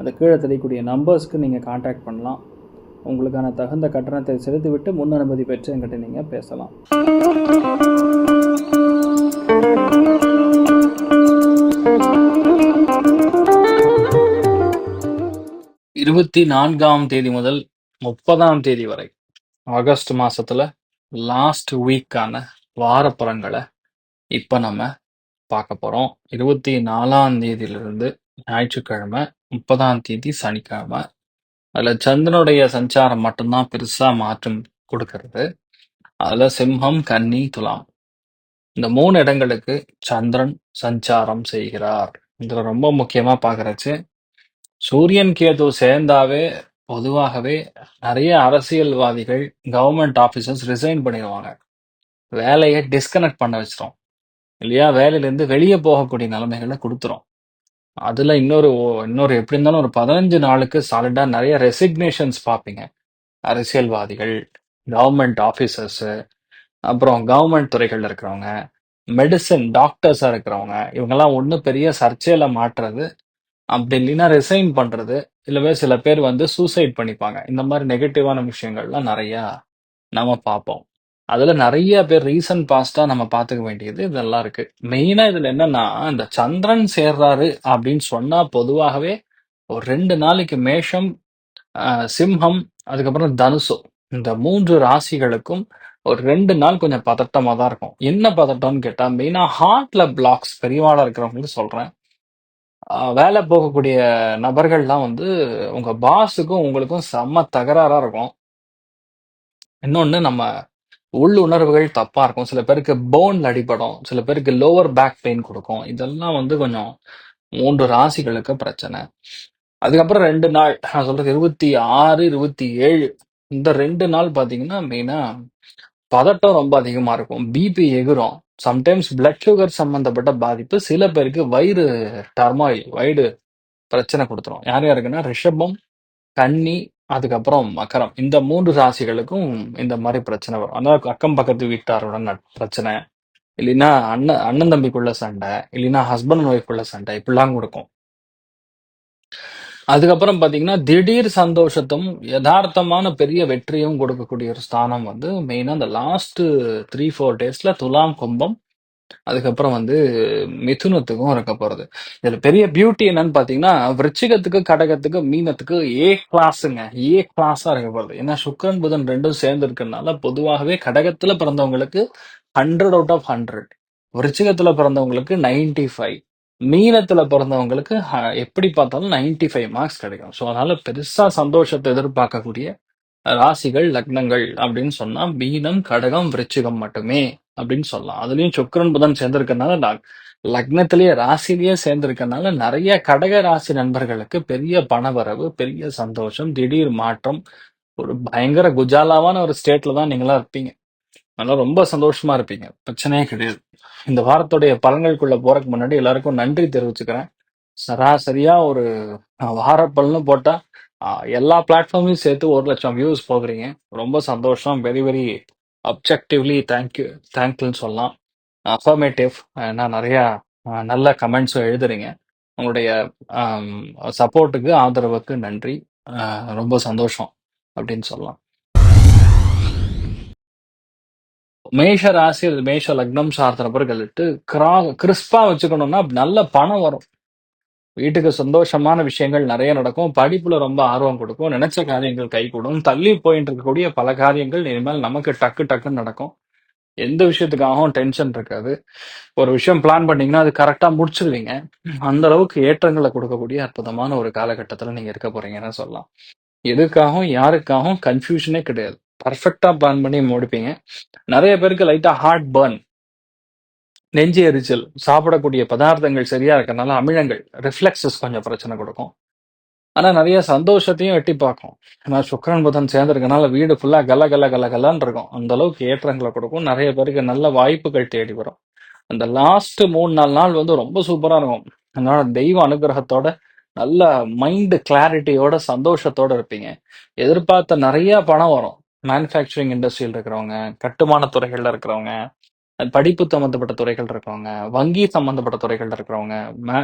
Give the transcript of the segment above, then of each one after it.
அந்த கீழே தெரியக்கூடிய நம்பர்ஸ்க்கு நீங்கள் காண்டாக்ட் பண்ணலாம். உங்களுக்கான தகுந்த கட்டணத்தை செலுத்திவிட்டு முன் அனுமதி பெற்று என்கிட்ட நீங்கள் பேசலாம். இருபத்தி நான்காம் தேதி முதல் முப்பதாம் தேதி வரை ஆகஸ்ட் மாசத்துல லாஸ்ட் வீக்கான வார பலன்களை இப்போ நம்ம பார்க்க போறோம். இருபத்தி நாலாம் தேதியிலிருந்து ஞாயிற்றுக்கிழமை முப்பதாம் தேதி சனிக்கிழமை. அதுல சந்திரனுடைய சஞ்சாரம் மட்டும்தான் பெருசா மாற்றம் கொடுக்கறது. அதுல சிம்மம் கன்னி துலாம். இந்த மூணு இடங்களுக்கு சந்திரன் சஞ்சாரம் செய்கிறார். இதுல ரொம்ப முக்கியமா பாக்குறச்சு சூரியன் கேது சேர்ந்தாவே பொதுவாகவே நிறைய அரசியல்வாதிகள் கவர்மெண்ட் ஆபீசர்ஸ் ரிசைன் பண்ணிடுவாங்க. வேலையை டிஸ்கனெக்ட் பண்ண வச்சிரும். இல்லையா? வேலையிலேருந்து வெளியே போகக்கூடிய நிலைமைகளை கொடுத்துரும். அதுல இன்னொரு ஓ- இன்னொரு எப்படி இருந்தாலும் ஒரு பதினஞ்சு நாளுக்கு சாலிடா நிறைய ரெசிக்னேஷன்ஸ் பார்ப்பீங்க. அரசியல்வாதிகள் கவர்மெண்ட் ஆஃபீஸர்ஸு அப்புறம் கவர்மெண்ட் துறைகள்ல இருக்கிறவங்க மெடிசன் டாக்டர்ஸா இருக்கிறவங்க இவங்கெல்லாம் ஒண்ணு பெரிய சர்ச்சையில மாட்டுறது அப்படி இல்லைன்னா ரிசைன் பண்றது இல்லவே சில பேர் வந்து சூசைட் பண்ணிப்பாங்க. இந்த மாதிரி நெகட்டிவான விஷயங்கள்லாம் நிறைய நம்ம பார்ப்போம். அதுல நிறைய பேர் ரீசன்ட் பாஸ்டா நம்ம பார்த்துக்க வேண்டியது இதெல்லாம் இருக்கு. மெயினா இதுல என்னன்னா இந்த சந்திரன் சேர்றாரு அப்படின்னு சொன்னா பொதுவாகவே ஒரு ரெண்டு நாளைக்கு மேஷம் ஆஹ் சிம்ஹம் அதுக்கப்புறம் தனுசு. இந்த மூன்று ராசிகளுக்கும் ஒரு ரெண்டு நாள் கொஞ்சம் பதட்டமா தான் இருக்கும். என்ன பதட்டம்னு கேட்டா மெயினா ஹார்ட்ல பிளாக்ஸ் பெரியவாளா இருக்கிறவங்களுக்கு சொல்றேன். ஆஹ் வேலை போகக்கூடிய நபர்கள்லாம் வந்து உங்க பாஸுக்கும் உங்களுக்கும் செம்ம தகராறா இருக்கும். இன்னொன்னு நம்ம உள்ளுணர்வுகள் தப்பா இருக்கும். சில பேருக்கு போன்ல அடிபடும். சில பேருக்கு லோவர் பேக் பெயின் கொடுக்கும். இதெல்லாம் வந்து கொஞ்சம் மூன்று ராசிகளுக்கு பிரச்சனை. அதுக்கப்புறம் ரெண்டு நாள் நான் சொல்றது இருபத்தி ஆறு இருபத்தி ஏழு இந்த ரெண்டு நாள் பாத்தீங்கன்னா மெயினா பதட்டம் ரொம்ப அதிகமா இருக்கும். பிபி எகுரும். சம்டைம்ஸ் பிளட் சுகர் சம்பந்தப்பட்ட பாதிப்பு. சில பேருக்கு வயிறு டர்மாயில் வயிறு பிரச்சனை கொடுத்துரும். யார் யாருக்குன்னா ரிஷபம் கன்னி அதுக்கப்புறம் மகரம். இந்த மூன்று ராசிகளுக்கும் இந்த மாதிரி பிரச்சனை வரும். அதாவது அக்கம் பக்கத்து வீட்டாருடன் நட்- பிரச்சனை. இல்லைன்னா அண்ணன் அண்ணன் தம்பிக்குள்ள சண்டை. இல்லைன்னா ஹஸ்பண்ட் அண்ட் ஒய்ஃப்குள்ள சண்டை. இப்படிலாம் கொடுக்கும். அதுக்கப்புறம் பாத்தீங்கன்னா திடீர் சந்தோஷத்தும் யதார்த்தமான பெரிய வெற்றியும் கொடுக்கக்கூடிய ஒரு ஸ்தானம் வந்து மெயினா இந்த லாஸ்ட் த்ரீ ஃபோர் டேஸ்ல துலாம் கும்பம் அதுக்கப்புறம் வந்து மிதுனத்துக்கும் இருக்க போறது. இதுல பெரிய பியூட்டி என்னன்னு பாத்தீங்கன்னா விருச்சிகத்துக்கு கடகத்துக்கு மீனத்துக்கு ஏ கிளாஸுங்க ஏ கிளாஸா இருக்க போறது. ஏன்னா சுக்கரன் புதன் ரெண்டும் சேர்ந்து இருக்கறனால பொதுவாகவே கடகத்துல பிறந்தவங்களுக்கு ஹண்ட்ரட் அவுட் ஆஃப் ஹண்ட்ரட் விருச்சிகத்துல பிறந்தவங்களுக்கு 95 ஃபைவ் மீனத்துல பிறந்தவங்களுக்கு ஹ- எப்படி பார்த்தாலும் 95 ஃபைவ் மார்க்ஸ் கிடைக்கும். ஸோ அதனால பெருசா சந்தோஷத்தை எதிர்பார்க்கக்கூடிய ராசிகள் லக்னங்கள் அப்படின்னு சொன்னா மீனம் கடகம் விருச்சிகம் மட்டுமே. அப்படின்னு சொல்லலாம். அதுலயும் சுக்கரன் புதன் சேர்ந்திருக்கனால லக்னத்திலேயே ராசிலேயே சேர்ந்திருக்கனால நிறைய கடக ராசி நண்பர்களுக்கு பெரிய பணவரவு பெரிய சந்தோஷம் திடீர் மாற்றம் ஒரு பயங்கர குஜாலாவான ஒரு ஸ்டேட்ல தான் நீங்களா இருப்பீங்க. அதனால ரொம்ப சந்தோஷமா இருப்பீங்க. பிரச்சனையே கிடையாது. இந்த வாரத்துடைய பலன்களுக்குள்ள போறதுக்கு முன்னாடி எல்லாருக்கும் நன்றி தெரிவிச்சுக்கிறேன். சராசரியா ஒரு வார பலன்னு போட்டா எல்லா பிளாட்ஃபார்மையும் சேர்த்து ஒரு லட்சம் வியூஸ் போகிறீங்க ரொம்ப சந்தோஷம். Very very objectively thank you தேங்க்யூன்னு சொல்லலாம். அஃபர்மேட்டிவ் ஏன்னா நிறையா அஹ், நல்ல கமெண்ட்ஸும் எழுதுறீங்க. உங்களுடைய சப்போர்ட்டுக்கு ஆதரவுக்கு நன்றி. அஹ், ரொம்ப சந்தோஷம் அப்படின்னு சொல்லலாம். மேஷ ராசி அல்லது மேஷ லக்னம் சார்ந்த நபர்களுக்கு கிரா கிறிஸ்பா வச்சுக்கணும்னா நல்ல பணம் வரும். வீட்டுக்கு சந்தோஷமான விஷயங்கள் நிறைய நடக்கும். படிப்புல ரொம்ப ஆர்வம் கொடுக்கும். நினைச்ச காரியங்கள் கைகூடும் தள்ளி போயிட்டு இருக்கக்கூடிய பல காரியங்கள் இனிமேல் நமக்கு டக்கு டக்குன்னு நடக்கும். எந்த விஷயத்துக்காகவும் டென்ஷன் இருக்காது. ஒரு விஷயம் பிளான் பண்ணீங்கன்னா அது கரெக்டா முடிச்சிருவீங்க. அந்த அளவுக்கு ஏற்றங்களை கொடுக்கக்கூடிய அற்புதமான ஒரு காலகட்டத்துல நீங்க இருக்க போறீங்கன்னு சொல்லலாம். எதுக்காகவும் யாருக்காகவும் கன்ஃபியூஷனே கிடையாது. பர்ஃபெக்டா பிளான் பண்ணி முடிப்பீங்க. நிறைய பேருக்கு லைட்டா ஹார்ட் பர்ன் நெஞ்சு எரிச்சல் சாப்பிடக்கூடிய பதார்த்தங்கள் சரியா இருக்கிறதுனால அமிலங்கள் ரிஃப்ளெக்ஸஸ் கொஞ்சம் பிரச்சனை கொடுக்கும் ஆனா நிறைய சந்தோஷத்தையும் எட்டி பார்க்கும். ஏன்னா சுக்கரன் புதன் சேர்ந்திருக்கனால வீடு ஃபுல்லா கல கல கல கலான் இருக்கும். அந்த அளவுக்கு ஏற்றங்களை கொடுக்கும். நிறைய பேருக்கு நல்ல வாய்ப்புகள் தேடி வரும். அந்த லாஸ்ட் 3, 4 நாள் வந்து ரொம்ப சூப்பரா இருக்கும். அதனால தெய்வ அனுகிரகத்தோட நல்ல மைண்ட் கிளாரிட்டியோட சந்தோஷத்தோட இருப்பீங்க. எதிர்பார்த்த நிறைய பணம் வரும். மேனுஃபேக்சரிங் இண்டஸ்ட்ரியில இருக்கிறவங்க, கட்டுமான துறைகள்ல இருக்கிறவங்க, படிப்பு சம்பந்தப்பட்ட துறைகள் இருக்கிறவங்க, வங்கி சம்பந்தப்பட்ட துறைகள் இருக்கிறவங்க, மே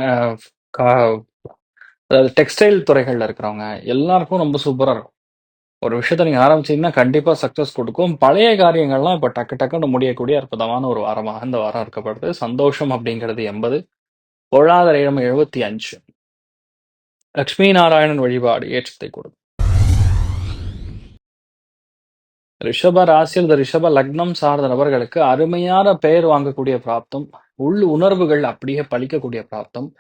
அதாவது டெக்ஸ்டைல் துறைகள்ல இருக்கிறவங்க, எல்லாருக்கும் ரொம்ப சூப்பரா இருக்கும். ஒரு விஷயத்த நீங்க ஆரம்பிச்சீங்கன்னா கண்டிப்பா சக்சஸ் கொடுக்கும் பழைய காரியங்கள்லாம் இப்ப டக்கு டக்குன்னு முடியக்கூடிய அற்புதமான ஒரு வாரமாக இந்த வாரம் இருக்கப்படுது. சந்தோஷம் அப்படிங்கிறது எண்பது பொருளாதார இடம் எழுபத்தி அஞ்சு லக்ஷ்மி நாராயணன் வழிபாடு ஏற்றத்தை கொடுக்கும். ரிஷப ராசி அல்லது ரிஷப லக்னம் சார்ந்த நபர்களுக்கு அருமையான பெயர் வாங்கக்கூடிய பிராப்தம், உள் உணர்வுகள் அப்படியே பழிக்கக்கூடிய பிராப்தம்,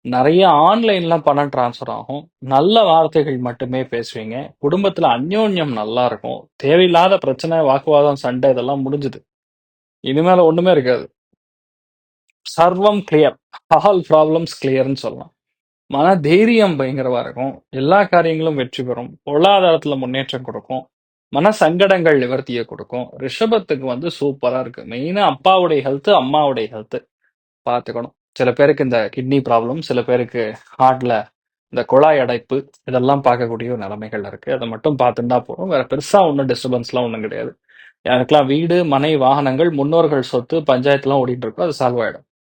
நிறைய ஆன்லைன்ல பணம் டிரான்ஸ்ஃபர் ஆகும். நல்ல வார்த்தைகள் மட்டுமே பேசுவீங்க. குடும்பத்துல அந்யோன்யம் நல்லா இருக்கும். தேவையில்லாத பிரச்சனை, வாக்குவாதம், சண்டை இதெல்லாம் முடிஞ்சுது. இனிமேல ஒண்ணுமே இருக்காது. சர்வம் கிளியர். ஆல் ப்ராப்ளம்ஸ் கிளியர்னு சொல்லலாம். மன தைரியம் பயங்கரமா இருக்கும். எல்லா காரியங்களும் வெற்றி பெறும். பொருளாதாரத்துல முன்னேற்றம் கொடுக்கும். மன சங்கடங்கள் நிவர்த்திய கொடுக்கும். ரிஷபத்துக்கு வந்து சூப்பரா இருக்கு. மெயினா அப்பாவுடைய ஹெல்த், அம்மாவுடைய ஹெல்த் பார்த்துக்கணும். சில பேருக்கு இந்த கிட்னி ப்ராப்ளம், சில பேருக்கு ஹார்ட்ல இந்த குழாய் அடைப்பு இதெல்லாம் பார்க்கக்கூடிய ஒரு நிலைமைகள் இருக்கு. அதை மட்டும் பார்த்துட்டா போதும். வேற பெருசா ஒன்றும் டிஸ்டர்பன்ஸ்லாம் ஒன்றும் கிடையாது. யாருக்கெல்லாம் வீடு, மனை, வாகனங்கள், முன்னோர்கள் சொத்து, பஞ்சாயத்துலாம் ஓடிட்டு இருக்கோ அது சால்வ் ஆயிடும்.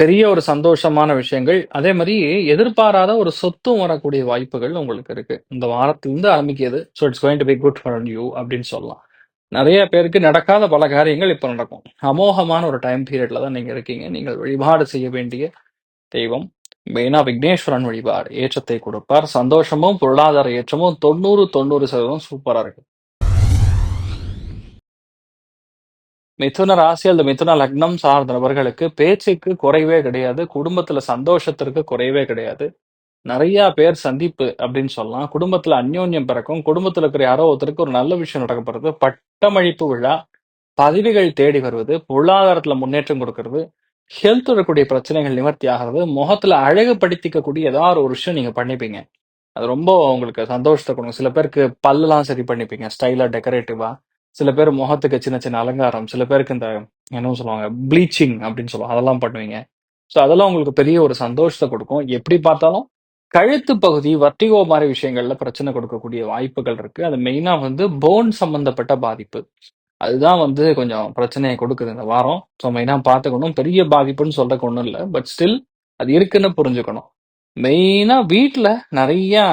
பெரிய ஒரு சந்தோஷமான விஷயங்கள். அதே மாதிரி எதிர்பாராத ஒரு சொத்தும் வரக்கூடிய வாய்ப்புகள் உங்களுக்கு இருக்கு. இந்த வாரத்திலிருந்து ஆரம்பிக்கிறது so it's going to be good for you அப்படின்னு சொல்லலாம். நிறைய பேருக்கு நடக்காத பல காரியங்கள் இப்ப நடக்கும். அமோகமான ஒரு டைம் பீரியட்ல தான் நீங்க இருக்கீங்க. நீங்கள் வழிபாடு செய்ய வேண்டிய தெய்வம் மெயினா விக்னேஸ்வரன் வழிபாடு ஏற்றத்தை கொடுப்பார். சந்தோஷமும், பொருளாதார ஏற்றமும் 90, 90% சூப்பரா இருக்கு. மிதுன ராசி அல்லது மிதுன லக்னம் சார்ந்த நபர்களுக்கு பேச்சுக்கு குறைவே கிடையாது. குடும்பத்துல சந்தோஷத்திற்கு குறைவே கிடையாது. நிறைய பேர் சந்திப்பு அப்படின்னு சொல்லலாம். குடும்பத்துல அந்யோன்யம் பிறக்கும். குடும்பத்துல இருக்கிற யாரோ ஒருத்தருக்கு ஒரு நல்ல விஷயம் நடக்க போறது. பட்டமளிப்பு விழா, பதவிகள் தேடி வருவது, பொருளாதாரத்துல முன்னேற்றம் கொடுக்கறது ஹெல்த் இருக்கக்கூடிய பிரச்சனைகள் நிவர்த்தி ஆகிறது, முகத்துல அழகுபடுத்திக்கக்கூடிய ஏதாவது ஒரு விஷயம் நீங்க பண்ணிப்பீங்க. அது ரொம்ப உங்களுக்கு சந்தோஷத்தை கொடுக்கும். சில பேருக்கு பல்லெல்லாம் சரி பண்ணிப்பீங்க. ஸ்டைலா, டெக்கரேட்டிவா. சில பேர் முகத்துக்கு சின்ன சின்ன அலங்காரம். சில பேருக்கு இந்த என்ன சொல்லுவாங்க ப்ளீச்சிங் அப்படின்னு சொல்லுவாங்க. அதெல்லாம் பண்ணுவீங்க. ஸோ அதெல்லாம் உங்களுக்கு பெரிய ஒரு சந்தோஷத்தை கொடுக்கும். எப்படி பார்த்தாலும் கழுத்து பகுதி, வர்டிகோ மாதிரி விஷயங்கள்ல பிரச்சனை கொடுக்கக்கூடிய வாய்ப்புகள் இருக்கு. அது மெயினா வந்து போன் சம்பந்தப்பட்ட பாதிப்பு. அதுதான் வந்து கொஞ்சம் பிரச்சனையை கொடுக்குது இந்த வாரம். ஸோ மெயினா பார்த்துக்கணும். பெரிய பாதிப்புன்னு சொல்றதுக்கு ஒன்றும் இல்லை பட் ஸ்டில் அது இருக்குன்னு புரிஞ்சுக்கணும். மெயினா வீட்டில் நிறைய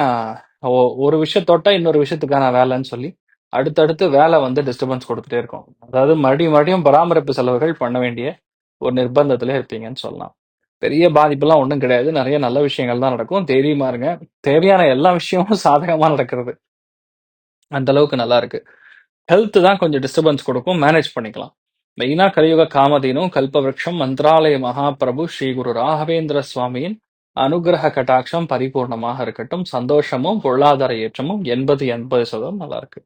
ஒரு விஷயம் இன்னொரு விஷயத்துக்கான வேலைன்னு சொல்லி, அடுத்தடுத்து வேலை வந்து டிஸ்டர்பன்ஸ் கொடுத்துட்டே இருக்கும். அதாவது மறுபடியும் மறுபடியும் பராமரிப்பு செலவுகள் பண்ண வேண்டிய ஒரு நிர்பந்தத்துல இருப்பீங்கன்னு சொல்லலாம். பெரிய பாதிப்புலாம் ஒன்றும் கிடையாது. நிறைய நல்ல விஷயங்கள் தான் நடக்கும். தைரியமா இருங்க. தேவையான எல்லா விஷயமும் சாதகமா நடக்கிறது. அந்த அளவுக்கு நல்லா இருக்கு. ஹெல்த் தான் கொஞ்சம் டிஸ்டர்பன்ஸ் கொடுக்கும். மேனேஜ் பண்ணிக்கலாம். மெயினாக கலியுக காமதீனும் கல்பவருஷம், மந்திராலய மகாபிரபு ஸ்ரீ குரு ராகவேந்திர சுவாமியின் அனுகிரக கட்டாட்சம் பரிபூர்ணமாக இருக்கட்டும். சந்தோஷமும், பொருளாதார ஏற்றமும் 80, 80% நல்லா இருக்கு.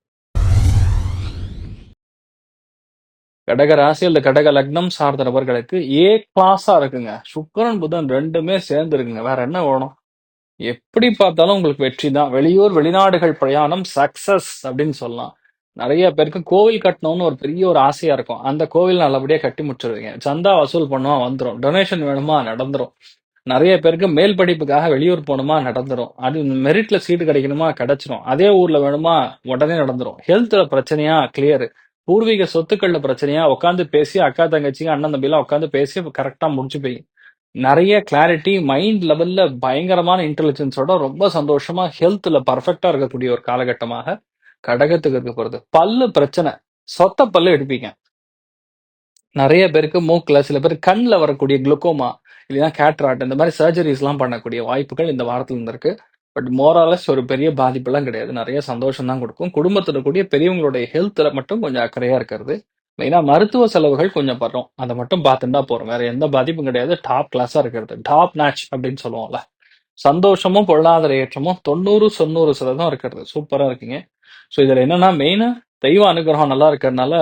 கடக ராசி அல்லது கடக லக்னம் சார்ந்த நபர்களுக்கு ஏ கிளாஸா இருக்குங்க. சுக்கரன் புதன் ரெண்டுமே சேர்ந்து இருக்குங்க. வேற என்ன வேணும்? எப்படி பார்த்தாலும் உங்களுக்கு வெற்றி தான். வெளியூர், வெளிநாடுகள் பிரயாணம் சக்சஸ் அப்படின்னு சொல்லலாம். நிறைய பேருக்கு கோவில் கட்டணும்னு ஒரு பெரிய ஒரு ஆசையா இருக்கும். அந்த கோவில் நல்லபடியா கட்டி முடிச்சிருவீங்க. சந்தா வசூல் பண்ணுவா வந்துடும் டொனேஷன் வேணுமா நடந்துரும். நிறைய பேருக்கு மேல் படிப்புக்காக வெளியூர் போணுமா நடந்துரும். அது மெரிட்ல சீட்டு கிடைக்கணுமா கிடைச்சிரும். அதே ஊர்ல வேணுமா உடனே நடந்துரும். ஹெல்த்ல பிரச்சனையா கிளியர். பூர்வீக சொத்துக்கள்ல பிரச்சனையா உட்காந்து பேசி அக்கா தங்கச்சிங்க அண்ணன் தம்பிலாம் உட்காந்து பேசி கரெக்டா போய் நிறைய கிளாரிட்டி மைண்ட் லெவல்ல பயங்கரமான இன்டெலிஜென்ஸோட ரொம்ப சந்தோஷமா ஹெல்த்ல பர்ஃபெக்டா இருக்கக்கூடிய ஒரு காலகட்டமாக கடகத்துக்கு இருக்க போறது. பல்லு பிரச்சனை. சொத்த பல்லு எடுப்பீங்க. நிறைய பேருக்கு மூக்கில் சில பேர் கண்ணில் வரக்கூடிய குளுக்கோமா, இல்லைன்னா கேட்ராட் இந்த மாதிரி சர்ஜரிஸ்லாம் பண்ணக்கூடிய வாய்ப்புகள் இந்த வாரத்தில் இருந்திருக்கு. பட் மோராலஸ் ஒரு பெரிய பாதிப்பெல்லாம் கிடையாது. நிறைய சந்தோஷம் தான் கொடுக்கும். குடும்பத்துல கூடிய பெரியவங்களுடைய ஹெல்த்தில் மட்டும் கொஞ்சம் அக்கறையா இருக்கிறது. மெயினா மருத்துவ செலவுகள் கொஞ்சம் படுறோம் அதை மட்டும் பார்த்துட்டா போகிறோம் வேற எந்த பாதிப்பும் கிடையாது. டாப் கிளாஸா இருக்கிறது. டாப் நேச் அப்படின்னு சொல்லுவோம்ல. சந்தோஷமும், பொருளாதார ஏற்றமும் 90, 90% இருக்கிறது. சூப்பரா இருக்கீங்க. ஸோ இதுல என்னன்னா மெயினா தெய்வ அனுகிரகம் நல்லா இருக்கிறதுனால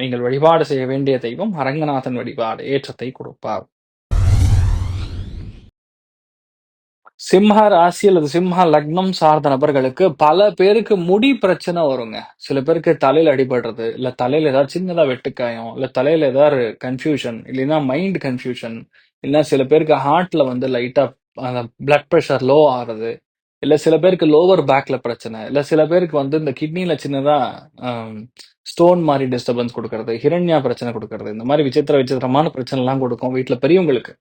நீங்கள் வழிபாடு செய்ய வேண்டிய தெய்வம் அரங்கநாதன் வழிபாடு ஏற்றத்தை கொடுப்பார். சிம்ஹ ராசி அல்லது சிம்ஹ லக்னம் சார்ந்த நபர்களுக்கு பல பேருக்கு முடி பிரச்சனை வருங்க. சில பேருக்கு தலையில அடிபடுறது, இல்ல தலையில ஏதாவது சின்னதா வெட்டுக்காயம், இல்ல தலையில ஏதாவது கன்ஃப்யூஷன், இல்லைன்னா மைண்ட் கன்ஃப்யூஷன், இல்லைன்னா சில பேருக்கு ஹார்ட்ல வந்து லைட்டா அந்த பிளட் பிரஷர் லோ ஆகுறது, இல்ல சில பேருக்கு லோவர் பேக்ல பிரச்சனை, இல்ல சில பேருக்கு வந்து இந்த கிட்னில சின்னதா ஸ்டோன் மாதிரி டிஸ்டர்பன்ஸ் குடுக்கறது, ஹிரண்யா பிரச்சனை கொடுக்கறது இந்த மாதிரி விசித்திர விசித்திரமான பிரச்சனை எல்லாம் கொடுக்கும் வீட்டுல பெரியவங்களுக்கு.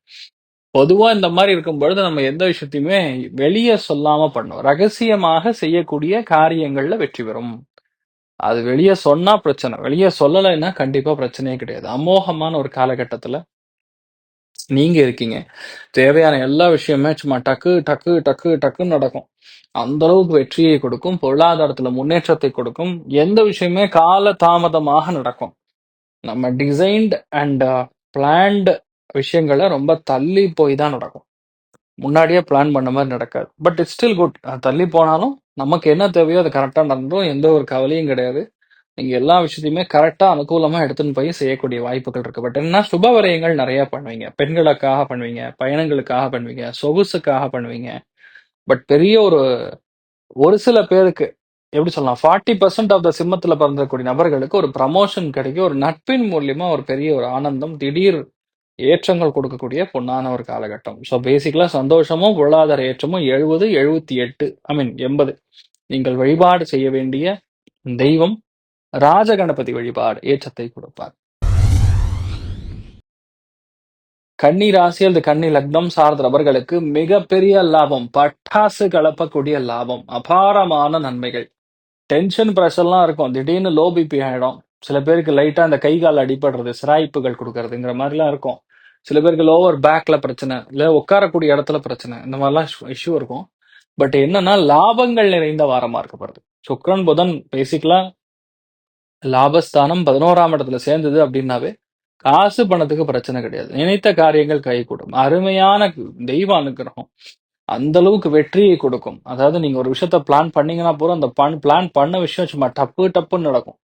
பொதுவா இந்த மாதிரி இருக்கும் பொழுது நம்ம எந்த விஷயத்தையுமே வெளியே சொல்லாம பண்ணணும். ரகசியமாக செய்யக்கூடிய காரியங்கள்ல வெற்றி பெறும். அது வெளியே சொன்னா பிரச்சனை. வெளியே சொல்லலைன்னா கண்டிப்பா பிரச்சனையே கிடையாது. அமோகமான ஒரு காலகட்டத்துல நீங்க இருக்கீங்க. தேவையான எல்லா விஷயமுமே சும்மா டக்கு, டக்கு, டக்கு, டக்குன்னு நடக்கும். அந்த அளவுக்கு வெற்றியை கொடுக்கும். பொருளாதாரத்துல முன்னேற்றத்தை கொடுக்கும். எந்த விஷயமுமே கால தாமதமாக நடக்கும். நம்ம டிசைன்ட் அண்ட் பிளான்டு விஷயங்களை ரொம்ப தள்ளி போய் தான் நடக்கும். முன்னாடியே பிளான் பண்ண மாதிரி நடக்காது. But it's still good. தள்ளி போனாலும் நமக்கு என்ன தேவையோ அது கரெக்டாக நடந்துரும். எந்த ஒரு கவலையும் கிடையாது. நீங்கள் எல்லா விஷயத்தையுமே கரெக்டாக அனுகூலமாக எடுத்துன்னு போய் செய்யக்கூடிய வாய்ப்புகள் இருக்கு. பட் என்ன சுப விரயங்கள் நிறையா பண்ணுவீங்க. பெண்களுக்காக பண்ணுவீங்க, பயணங்களுக்காக பண்ணுவீங்க, சொகுசுக்காக பண்ணுவீங்க. பட் பெரிய ஒரு ஒரு சில பேருக்கு எப்படி சொல்லலாம் 40% ஆஃப் த சிம்மத்தில் பிறந்தக்கூடிய நபர்களுக்கு ஒரு ப்ரமோஷன் கிடைக்கும். ஒரு நட்பின் மூலியமா ஒரு பெரிய ஒரு ஆனந்தம், திடீர் ஏற்றங்கள் கொடுக்கக்கூடிய பொன்னான ஒரு காலகட்டம். ஸோ பேசிக்கலாக சந்தோஷமும், பொருளாதார ஏற்றமும் 70, 78 ஐ மீன் 80. நீங்கள் வழிபாடு செய்ய வேண்டிய தெய்வம் ராஜகணபதி வழிபாடு ஏற்றத்தை கொடுப்பார். கன்னி ராசி அல்லது கன்னி லக்னம் சார்ந்த நபர்களுக்கு மிகப்பெரிய லாபம். பட்டாசு கலப்பக்கூடிய லாபம். அபாரமான நன்மைகள். டென்ஷன், ப்ரெஷர்லாம் இருக்கும். திடீர்னு லோ பிபி ஆகிடும் சில பேருக்கு லைட்டா அந்த கை, கால் அடிபடுறது, சிராய்ப்புகள் கொடுக்கறதுங்கிற மாதிரிலாம் இருக்கும். சில பேருக்கு லோவர் பேக்ல பிரச்சனை, இல்லை உட்காரக்கூடிய இடத்துல பிரச்சனை. இந்த மாதிரிலாம் இஷ்யூ இருக்கும். பட் என்னன்னா லாபங்கள் நிறைந்த வாரமா இருக்கப்படுது. சுக்ரன் புதன் பேசிக்கலா லாபஸ்தானம் 11ஆம் இடத்துல சேர்ந்தது அப்படின்னாவே, காசு பணத்துக்கு பிரச்சனை கிடையாது. நினைத்த காரியங்கள் கைகூடும். அருமையான தெய்வ அனுக்கிரகம். அந்த அளவுக்கு வெற்றியை கொடுக்கும். அதாவது நீங்க ஒரு விஷயத்த பிளான் பண்ணீங்கன்னா போதும், அந்த பண் பிளான் பண்ண விஷயம் சும்மா டப்பு டப்புன்னு நடக்கும்.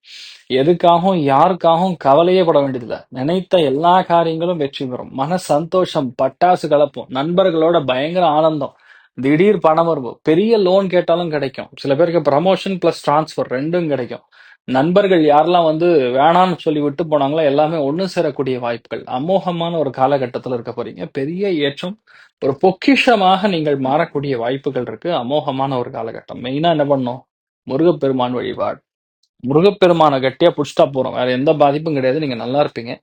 எதுக்காகவும், யாருக்காகவும் கவலையே பட வேண்டியதில்லை நினைத்த எல்லா காரியங்களும் வெற்றி பெறும். மன சந்தோஷம், பட்டாசு கலப்பும். நண்பர்களோட பயங்கர ஆனந்தம். திடீர் பணவரவு. பெரிய லோன் கேட்டாலும் கிடைக்கும். சில பேருக்கு ப்ரமோஷன் பிளஸ் டிரான்ஸ்ஃபர் ரெண்டும் கிடைக்கும். நண்பர்கள் யாரெல்லாம் வந்து வேணான்னு சொல்லி விட்டு போனாங்களோ எல்லாமே ஒன்று சேரக்கூடிய வாய்ப்புகள். அமோகமான ஒரு காலகட்டத்தில் இருக்க போறீங்க. பெரிய ஏற்றம். ஒரு பொக்கிஷமாக நீங்கள் மாறக்கூடிய வாய்ப்புகள் இருக்கு. அமோகமான ஒரு காலகட்டம். மெயினா என்ன பண்ணும் முருகப்பெருமான் வழிபாடு. முருகப்பெருமானை கட்டியா புடிச்சிட்டா போறோம் வேற எந்த பாதிப்பும் கிடையாது. நீங்க நல்லா இருப்பீங்க.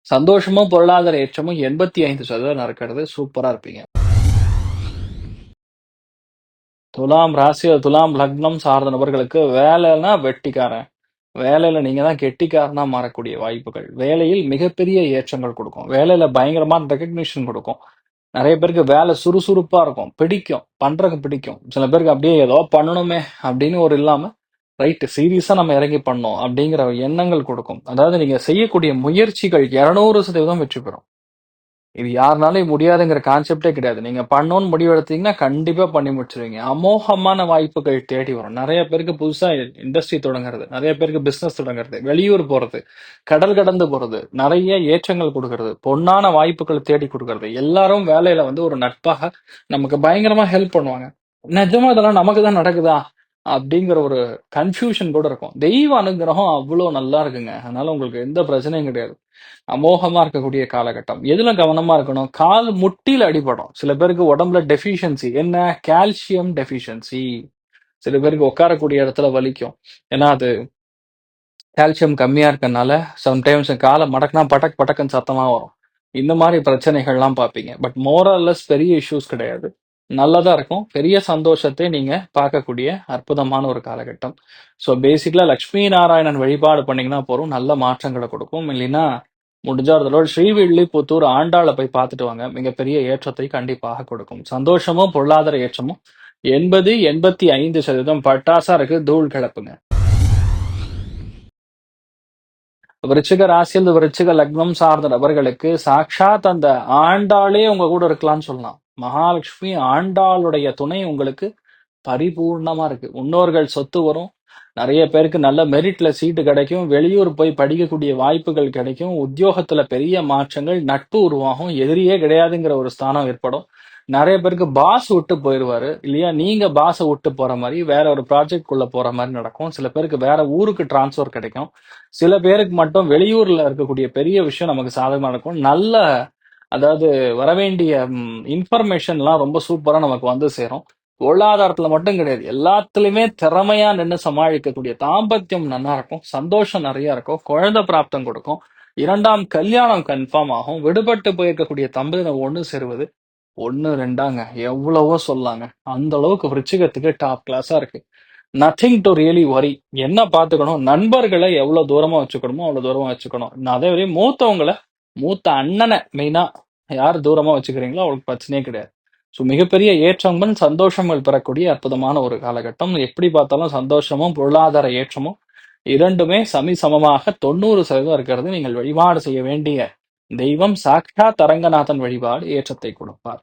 சந்தோஷமும், பொருளாதார ஏற்றமும் 85% நடக்கிறது. சூப்பரா இருப்பீங்க. துலாம் ராசி, துலாம் லக்னம் சார்ந்த நபர்களுக்கு வேலைன்னா வெட்டிக்காரன். வேலையில நீங்க தான் கெட்டிக்காரனா மாறக்கூடிய வாய்ப்புகள். வேலையில் மிகப்பெரிய ஏற்றங்கள் கொடுக்கும். வேலையில பயங்கரமான ரெக்கக்னிஷன் கொடுக்கும். நிறைய பேருக்கு வேலை சுறுசுறுப்பா இருக்கும். பிடிக்கும். பண்றதுக்கு பிடிக்கும். சில பேருக்கு அப்படியே ஏதோ பண்ணணுமே அப்படின்னு ஒரு இல்லாம, ரைட் சீரியஸா நம்ம இறங்கி பண்ணோம் அப்படிங்கிற எண்ணங்கள் கொடுக்கும். அதாவது நீங்க செய்யக்கூடிய முயற்சிகள் 200% வெற்றி பெறும். இது யாருனாலயும் முடியாதுங்கிற கான்செப்ட்டே கிடையாது. நீங்க பண்ணோன்னு முடிவு எடுத்தீங்கன்னா, கண்டிப்பா பண்ணி முடிச்சிருவீங்க அமோகமான வாய்ப்புகள் தேடி வரும். நிறைய பேருக்கு புதுசா இண்டஸ்ட்ரி தொடங்குறது, நிறைய பேருக்கு பிசினஸ் தொடங்குறது, வெளியூர் போறது, கடல் கடந்து போறது, நிறைய ஏற்றங்கள் கொடுக்கறது பொன்னான வாய்ப்புகள் தேடி கொடுக்கறது எல்லாரும் வேலையில வந்து ஒரு நட்பாக நமக்கு பயங்கரமா ஹெல்ப் பண்ணுவாங்க. நிஜமா இதெல்லாம் நமக்கு தான் நடக்குதா? அப்படிங்கிற ஒரு கன்ஃப்யூஷன் கூட இருக்கும். தெய்வ அனுகிரகம் அவ்வளோ நல்லா இருக்குங்க. அதனால உங்களுக்கு எந்த பிரச்சனையும் கிடையாது. அமோகமா இருக்கக்கூடிய காலகட்டம். எதுல கவனமா இருக்கணும்? கால் முட்டில அடிபடும். சில பேருக்கு உடம்புல டெஃபிஷியன்சி. என்ன? Calcium deficiency. சில பேருக்கு உட்காரக்கூடிய இடத்துல வலிக்கும். ஏன்னா அது கால்சியம் கம்மியா இருக்கனால, சம்டைம்ஸ் கால மடக்குனா படக் படக்குன்னு சத்தமா வரும். இந்த மாதிரி பிரச்சனைகள்லாம் பார்ப்பீங்க. பட் மோரல்லஸ் பெரிய இஷ்யூஸ் கிடையாது. நல்லதா இருக்கும். பெரிய சந்தோஷத்தை நீங்க பார்க்கக்கூடிய அற்புதமான ஒரு காலகட்டம். ஸோ பேசிக்கலா லக்ஷ்மி நாராயணன் வழிபாடு பண்ணீங்கன்னா போதும். நல்ல மாற்றங்களை கொடுக்கும். இல்லைன்னா, முடிஞ்சா ஒரு ஸ்ரீவில்லிபுத்தூர் ஆண்டாளை போய் பார்த்துட்டு வாங்க. மிகப்பெரிய ஏற்றத்தை கண்டிப்பாக கொடுக்கும். சந்தோஷமும், பொருளாதார ஏற்றமும் 80, 85% பட்டாசா இருக்கு. தூள் கிளப்புங்க. விருச்சிக ராசியில் விருச்சிக லக்னம் சார்ந்த நபர்களுக்கு சாட்சாத் அந்த ஆண்டாளே உங்க கூட இருக்கலாம்னு சொல்லலாம். மகாலட்சுமி ஆண்டாளுடைய துணை உங்களுக்கு பரிபூர்ணமா இருக்கு. முன்னோர்கள் சொத்து வரும். நிறைய பேருக்கு நல்ல மெரிட்ல சீட்டு கிடைக்கும். வெளியூர் போய் படிக்கக்கூடிய வாய்ப்புகள் கிடைக்கும். உத்தியோகத்துல பெரிய மாற்றங்கள், நட்பு உருவாகும். எதிரியே கிடையாதுங்கிற ஒரு ஸ்தானம் ஏற்படும். நிறைய பேருக்கு பாஸ் விட்டு போயிடுவாரு இல்லையா நீங்க பாஸை விட்டு போற மாதிரி வேற ஒரு ப்ராஜெக்ட் குள்ள போற மாதிரி நடக்கும். சில பேருக்கு வேற ஊருக்கு ட்ரான்ஸ்ஃபர் கிடைக்கும். சில பேருக்கு மட்டும் வெளியூர்ல இருக்கக்கூடிய பெரிய விஷயம் நமக்கு சாதகமா நடக்கும். நல்ல அதாவது வரவேண்டிய இன்ஃபர்மேஷன்லாம் ரொம்ப சூப்பரா நமக்கு வந்து சேரும். பொருளாதாரத்துல மட்டும் கிடையாது. எல்லாத்துலயுமே திறமையா நின்று சமாளிக்கக்கூடிய தாம்பத்தியம் நல்லா இருக்கும். சந்தோஷம் நிறைய இருக்கும். குழந்தை பிராப்தம் கொடுக்கும். இரண்டாம் கல்யாணம் கன்ஃபார்ம் ஆகும். விடுபட்டு போயிருக்கக்கூடிய தம்பதியினர் ஒண்ணு சேருவது 1, 2ஆங்க எவ்வளவோ சொல்லாங்க அந்த அளவுக்கு விருச்சிகத்துக்கு டாப் கிளாஸா இருக்கு. நத்திங் டூ ரியலி ஒரி என்ன பார்த்துக்கணும், நண்பர்களை எவ்வளோ தூரமா வச்சுக்கணுமோ, அவ்வளோ தூரமா வச்சுக்கணும். அதே மாரி மூத்தவங்கள, மூத்த அண்ணனை மெயினா யார் தூரமா வச்சுக்கிறீங்களோ அவளுக்கு பிரச்சனையே கிடையாது. ஸோ மிகப்பெரிய ஏற்றங்கள், சந்தோஷங்கள் பெறக்கூடிய அற்புதமான ஒரு காலகட்டம். எப்படி பார்த்தாலும் சந்தோஷமும், பொருளாதார ஏற்றமும் இரண்டுமே சமி சமமாக தொண்ணூறு சதவீதம் இருக்கிறது. நீங்கள் வழிபாடு செய்ய வேண்டிய தெய்வம் சாக்ஷா தரங்கநாதன் வழிபாடு ஏற்றத்தை கொடுப்பார்.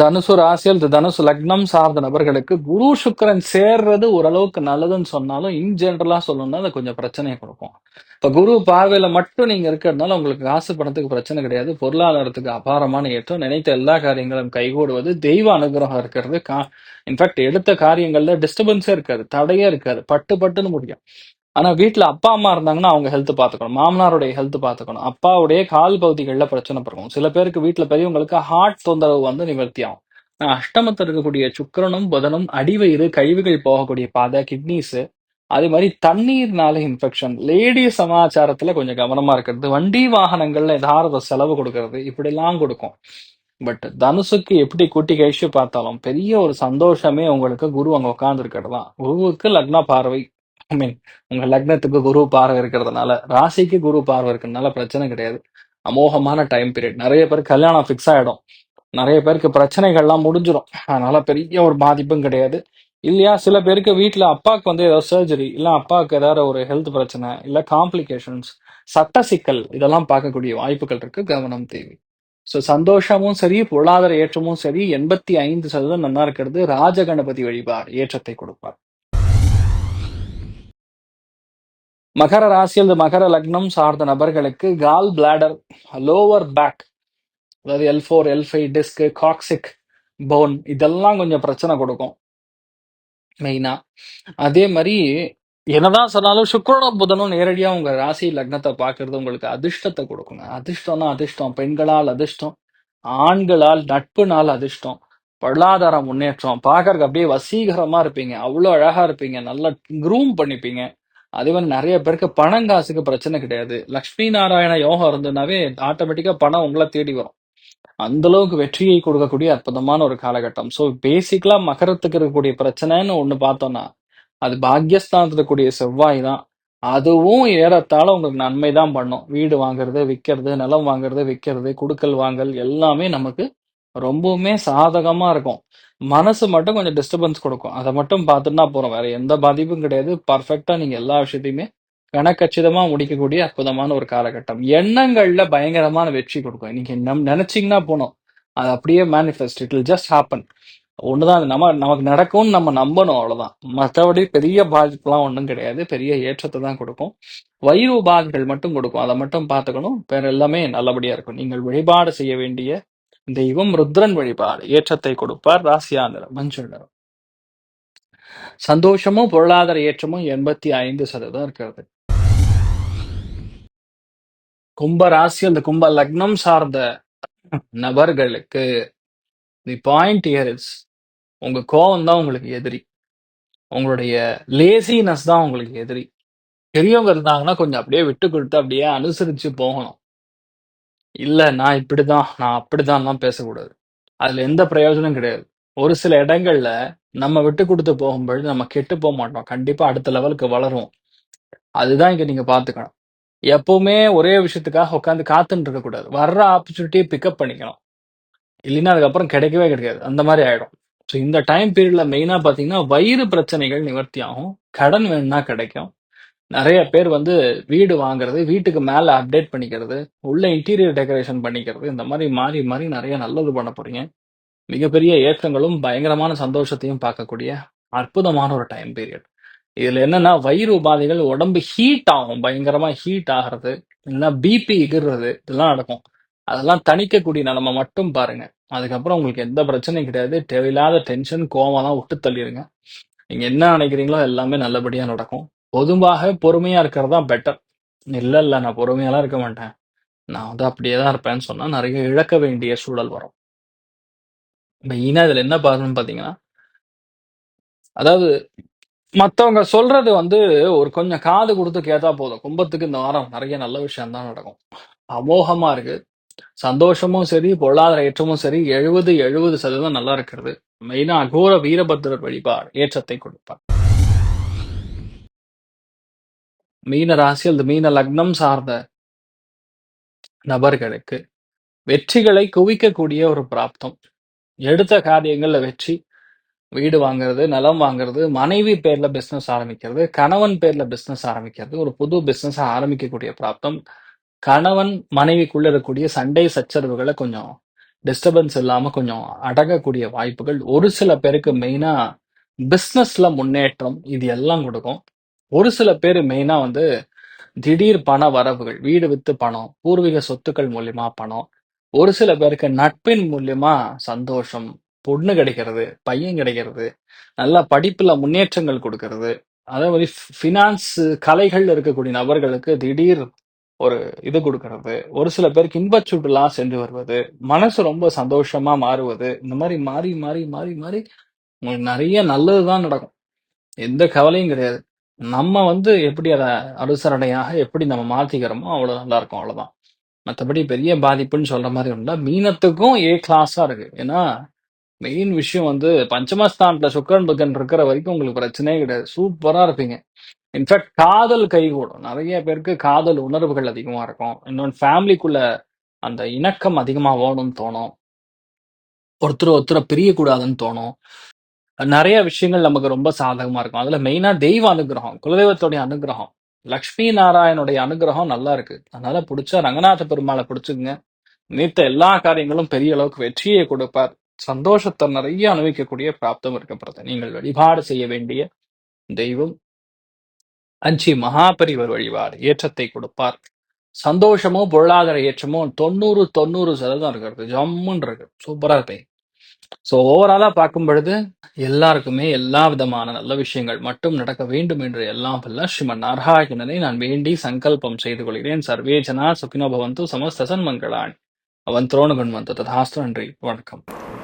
தனுசு ராசியல் தனுசு லக்னம் சார்ந்த நபர்களுக்கு குரு, சுக்கிரன் சேர்றது ஓரளவுக்கு நல்லதுன்னு சொன்னாலும், இன் ஜென்ரலா சொல்லணும்னா அது கொஞ்சம் பிரச்சனையை கொடுக்கும் இப்போ குரு பார்வையில் மட்டும் நீங்க இருக்கிறதுனால உங்களுக்கு காசு, பணத்துக்கு பிரச்சனை கிடையாது. பொருளாதாரத்துக்கு அபாரமான ஏற்றம். நினைத்த எல்லா காரியங்களும் கைகூடுவது. தெய்வ அனுகிரகம் இருக்கிறது. கா இன்ஃபேக்ட் எடுத்த காரியங்கள்ல டிஸ்டர்பன்ஸே இருக்காது. தடையே இருக்காது. பட்டு பட்டுன்னு முடியும். ஆனா வீட்டில் அப்பா, அம்மா இருந்தாங்கன்னா அவங்க ஹெல்த் பார்த்துக்கணும். மாமனாருடைய ஹெல்த் பார்த்துக்கணும். அப்பாவுடைய கால் பகுதிகளில் பிரச்சனை பிறக்கும். சில பேருக்கு வீட்டில் பெரியவங்களுக்கு ஹார்ட் தொந்தரவு வந்து நிவர்த்தி ஆகும். அஷ்டமத்தில் இருக்கக்கூடிய சுக்கரனும் புதனும் அடிவயிறு, கழிவுகள் போகக்கூடிய பாதை, கிட்னிஸு அதே மாதிரி தண்ணீர்னால இன்ஃபெக்ஷன். லேடி சமாச்சாரத்துல கொஞ்சம் கவனமா இருக்கிறது. வண்டி வாகனங்கள்ல ஏதாவது செலவு கொடுக்கறது இப்படிலாம் கொடுக்கும் பட் தனுசுக்கு எப்படி கூட்டி கழிச்சு பார்த்தாலும், பெரிய ஒரு சந்தோஷமே உங்களுக்கு குரு அங்க உட்கார்ந்து தான். குருவுக்கு லக்ன பார்வை. ஐ மீன் உங்க லக்னத்துக்கு குரு பார்வை இருக்கிறதுனால, ராசிக்கு குரு பார்வை இருக்கிறதுனால பிரச்சனை கிடையாது. அமோகமான டைம் பீரியட். நிறைய பேருக்கு கல்யாணம் ஃபிக்ஸ் ஆயிடும். நிறைய பேருக்கு பிரச்சனைகள்லாம் முடிஞ்சிடும் அதனால பெரிய ஒரு பாதிப்பும் கிடையாது. இல்லையா சில பேருக்கு வீட்டில் அப்பாவுக்கு வந்து ஏதாவது சர்ஜரி, இல்லை அப்பாவுக்கு ஏதாவது ஒரு ஹெல்த் பிரச்சனை, இல்லை காம்ப்ளிகேஷன்ஸ், சட்ட சிக்கல் இதெல்லாம் பார்க்கக்கூடிய வாய்ப்புகள் இருக்கு. கவனம் தேவை. ஸோ சந்தோஷமும் சரி, பொருளாதார ஏற்றமும் சரி 85% நன்னா இருக்கிறது. ராஜகணபதி வழிபார் ஏற்றத்தை கொடுப்பார். மகர ராசி அல்லது மகர லக்னம் சார்ந்த நபர்களுக்கு கால் பிளாடர், லோவர் பேக் அதாவது L4, L5 disk, coccyx bone இதெல்லாம் கொஞ்சம் பிரச்சனை கொடுக்கும். மெயினா. அதே மாதிரி என்னதான் சொன்னாலும் சுக்கிரனும், புதனும் நேரடியா உங்க ராசி லக்னத்தை பாக்குறது உங்களுக்கு அதிர்ஷ்டத்தை கொடுக்குங்க. அதிர்ஷ்டம்னா அதிர்ஷ்டம். பெண்களால் அதிர்ஷ்டம். ஆண்களால் நட்புனால் அதிர்ஷ்டம். பொருளாதார முன்னேற்றம். பார்க்கறக்கு அப்படியே வசீகரமா இருப்பீங்க. அவ்வளோ அழகா இருப்பீங்க. நல்லா க்ரூம் பண்ணிப்பீங்க. அதே மாதிரி நிறைய பேருக்கு பணம், காசுக்கு பிரச்சனை கிடையாது. லக்ஷ்மி நாராயண யோகம் இருந்ததுனாவே ஆட்டோமேட்டிக்கா பணம் உங்களை தேடி வரும். அந்த அளவுக்கு வெற்றியை கொடுக்கக்கூடிய அற்புதமான ஒரு காலகட்டம். ஸோ பேசிக்கலா மகரத்துக்கு இருக்கக்கூடிய பிரச்சனைன்னு ஒண்ணு பார்த்தோம்னா, அது பாக்கியஸ்தானத்துல இருக்கக்கூடிய செவ்வாய் தான். அதுவும் ஏறத்தாழ உங்களுக்கு நன்மை தான் பண்ணும். வீடு வாங்குறது, விற்கிறது நிலம் வாங்குறது, விற்கிறது குடுக்கல் வாங்கல் எல்லாமே நமக்கு ரொம்பவுமே சாதகமா இருக்கும். மனசு மட்டும் கொஞ்சம் டிஸ்டர்பன்ஸ் கொடுக்கும். அதை மட்டும் பார்த்துட்டா போகிறோம் வேற எந்த பாதிப்பும் கிடையாது. பெர்ஃபெக்ட்டா நீங்க எல்லா விஷயத்தையுமே கணக்கச்சிதமா முடிக்கக்கூடிய அற்புதமான ஒரு காலகட்டம். எண்ணங்கள்ல பயங்கரமான வெற்றி கொடுக்கும். நீங்க நம் நினைச்சிங்கன்னா போனோம் அது அப்படியே manifest. It will just happen ஒண்ணுதான் நம்ம நமக்கு நடக்கும்னு நம்ம நம்பணும் அவ்வளவுதான். மத்தபடி பெரிய பாதிப்புலாம் ஒண்ணும் கிடையாது. பெரிய ஏற்றத்தை தான் கொடுக்கும். வயிறு உபாதைகள் மட்டும் கொடுக்கும். அதை மட்டும் பார்த்துக்கணும். வேற எல்லாமே நல்லபடியா இருக்கும். நீங்கள் வழிபாடு செய்ய வேண்டிய தெய்வம் ருத்ரன் வழிபாடு ஏற்றத்தை கொடுப்பார். ராசியா நிறம் மஞ்சள் நிறம். சந்தோஷமும், பொருளாதார ஏற்றமும் 85% இருக்கிறது. கும்ப ராசி அல்லது கும்ப லக்னம் சார்ந்த நபர்களுக்கு தி பாயிண்ட் இயர் இஸ் உங்க கோவம் தான் உங்களுக்கு எதிரி. உங்களுடைய லேசினஸ் தான் உங்களுக்கு எதிரி. பெரியவங்க இருந்தாங்கன்னா கொஞ்சம் அப்படியே விட்டு கொடுத்து அப்படியே அனுசரிச்சு போகணும். இல்ல நான் இப்படிதான், நான் அப்படிதான்லாம் பேசக்கூடாது. அதுல எந்த பிரயோஜனமும் கிடையாது. ஒரு சில இடங்கள்ல நம்ம விட்டு கொடுத்து போகும்பொழுது நம்ம கெட்டு போக மாட்டோம் கண்டிப்பா அடுத்த லெவலுக்கு வளரும் அதுதான் இங்க நீங்க பார்த்துக்கணும். எப்பவுமே ஒரே விஷயத்துக்காக உட்காந்து காத்துன்னு இருக்கக்கூடாது. வர்ற ஆப்பர்ச்சுனிட்டியை பிக்கப் பண்ணிக்கணும். இல்லைன்னா அதுக்கப்புறம் கிடைக்கவே கிடைக்காது. அந்த மாதிரி ஆயிடும். ஸோ இந்த டைம் பீரியட்ல மெயினா பார்த்தீங்கன்னா, வயிறு பிரச்சனைகள் நிவர்த்தி ஆகும். கடன் வேணும்னா கிடைக்கும். நிறைய பேர் வந்து வீடு வாங்குறது, வீட்டுக்கு மேல அப்டேட் பண்ணிக்கிறது, உள்ள இன்டீரியர் டெக்கரேஷன் பண்ணிக்கிறது, இந்த மாதிரி மாறி மாறி நிறைய நல்லது பண்ண போறீங்க. மிகப்பெரிய ஏற்றங்களும் பயங்கரமான சந்தோஷத்தையும் பார்க்கக்கூடிய அற்புதமான ஒரு டைம் பீரியட் இதுல என்னன்னா வயிறு உபாதைகள் உடம்பு ஹீட் ஆகும். பயங்கரமா ஹீட் ஆகிறது இல்லைன்னா பிபி எகிர்றது இதெல்லாம் நடக்கும். அதெல்லாம் தணிக்கக்கூடிய நிலைமை மட்டும் பாருங்க. அதுக்கப்புறம் உங்களுக்கு எந்த பிரச்சனையும் கிடையாது. தேவையில்லாத டென்ஷன் கோவம்லாம் விட்டு தள்ளிடுங்க. நீங்க என்ன நினைக்கிறீங்களோ எல்லாமே நல்லபடியா நடக்கும். பொதுவாக பொறுமையா இருக்கிறது தான் பெட்டர் இல்ல இல்ல நான் பொறுமையாலாம் இருக்க மாட்டேன். நான் வந்து அப்படியே தான் இருப்பேன்னு சொன்னா நிறைய இழக்க வேண்டிய சூழல் வரும். மெயினா இதுல என்ன பாருன்னு பாத்தீங்கன்னா அதாவது மத்தவங்க சொல்றது வந்து ஒரு கொஞ்சம் காது கொடுத்து கேட்டா போதும். கும்பத்துக்கு இந்த வாரம் நிறைய நல்ல விஷயம் தான் நடக்கும். அமோகமா இருக்கு. சந்தோஷமும் சரி பொருளாதார ஏற்றமும் சரி எழுபது எழுபது சதவீதம் நல்லா இருக்கிறது. மெயினா அகோர வீரபத்திரர் வழிபார் ஏற்றத்தை கொடுப்பார். மீன ராசி அல்லது மீன லக்னம் சார்ந்த நபர்களுக்கு வெற்றிகளை குவிக்கக்கூடிய ஒரு பிராப்தம். எடுத்த காரியங்கள்ல வெற்றி வீடு வாங்குறது நிலம் வாங்குறது மனைவி பேர்ல பிசினஸ் ஆரம்பிக்கிறது கணவன் பேர்ல பிசினஸ் ஆரம்பிக்கிறது ஒரு புது பிசினஸ் ஆரம்பிக்கக்கூடிய பிராப்தம். கணவன் மனைவிக்குள்ள இருக்கக்கூடிய சண்டை சச்சரவுகளை கொஞ்சம் டிஸ்டர்பன்ஸ் இல்லாம கொஞ்சம் அடங்கக்கூடிய வாய்ப்புகள். ஒரு சில பேருக்கு மெயினா பிஸ்னஸ்ல முன்னேற்றம் இது எல்லாம் கொடுக்கும். ஒரு சில பேர் மெயினா வந்து திடீர் பண வரவுகள் வீடு வித்து பணம் பூர்வீக சொத்துக்கள் மூலியமா பணம். ஒரு சில பேருக்கு நட்பின் மூலியமா சந்தோஷம் பொண்ணு கிடைக்கிறது பையன் கிடைக்கிறது நல்ல படிப்புல முன்னேற்றங்கள் கொடுக்கறது. அதே மாதிரி ஃபினான்ஸ் கலைகள் இருக்கக்கூடிய நபர்களுக்கு திடீர் ஒரு இது கொடுக்கறது. ஒரு சில பேருக்கு இன்பச் சுற்றுலா சென்று வருவது. மனசு ரொம்ப சந்தோஷமா மாறுவது. இந்த மாதிரி மாறி மாறி மாறி மாறி உங்களுக்கு நிறைய நல்லதுதான் நடக்கும். எந்த கவலையும் கிடையாது. நம்ம வந்து எப்படி அதை அனுசரணையாக எப்படி நம்ம மாத்திக்கிறோமோ அவ்வளவு நல்லா இருக்கும் அவ்வளவுதான். மற்றபடி பெரிய பாதிப்புன்னு சொல்ற மாதிரி உண்டா மீனத்துக்கும் ஏ கிளாஸா இருக்கு. ஏன்னா மெயின் விஷயம் வந்து பஞ்சமஸ்தானத்துல சுக்கரன் புக்கன் இருக்கிற வரைக்கும் உங்களுக்கு பிரச்சனையே கிடையாது. சூப்பரா இருப்பீங்க. இன்ஃபேக்ட் காதல் கைகூடும். நிறைய பேருக்கு காதல் உணர்வுகள் அதிகமா இருக்கும். இன்னொன்று ஃபேமிலிக்குள்ள அந்த இணக்கம் அதிகமா வேணும்னு தோணும். ஒருத்தர் ஒருத்தரை பிரியக்கூடாதுன்னு தோணும். நிறைய விஷயங்கள் நமக்கு ரொம்ப சாதகமா இருக்கும். அதுல மெயினா தெய்வ அனுகிரகம் குலதெய்வத்துடைய அனுகிரகம் லக்ஷ்மி நாராயணுடைய அனுகிரகம் நல்லா இருக்கு. அதனால பிடிச்சா ரங்கநாத பெருமாளை பிடிச்சுக்குங்க. நினைத்த எல்லா காரியங்களும் பெரிய அளவுக்கு வெற்றியை கொடுப்பார். சந்தோஷத்தை நிறைய அனுபவிக்கக்கூடிய பிராப்தம் இருக்கப்படுது. நீங்கள் வழிபாடு செய்ய வேண்டிய தெய்வம் அஞ்சி மகாபரிவர் வழிபாடு ஏற்றத்தை கொடுப்பார். சந்தோஷமோ பொருளாதார ஏற்றமோ தொண்ணூறு தொண்ணூறு சதவீதம் இருக்கிறது. ஜம்முன்னு இருக்கு. சூப்பரா இருப்பேன் ஸோ ஓவராலா பார்க்கும் பொழுது எல்லாருக்குமே எல்லா விதமான நல்ல விஷயங்கள் மட்டும் நடக்க வேண்டும் என்று எல்லாம் வல்ல ஸ்ரீமன் நாராயணனை நான் வேண்டி சங்கல்பம் செய்து கொள்கிறேன். சர்வே ஜனா சுகினோ பவந்து சமஸ்தசன் மங்களான் அவன் துரோணுகன் வந்து ததாஸ்து நன்றி. வணக்கம்.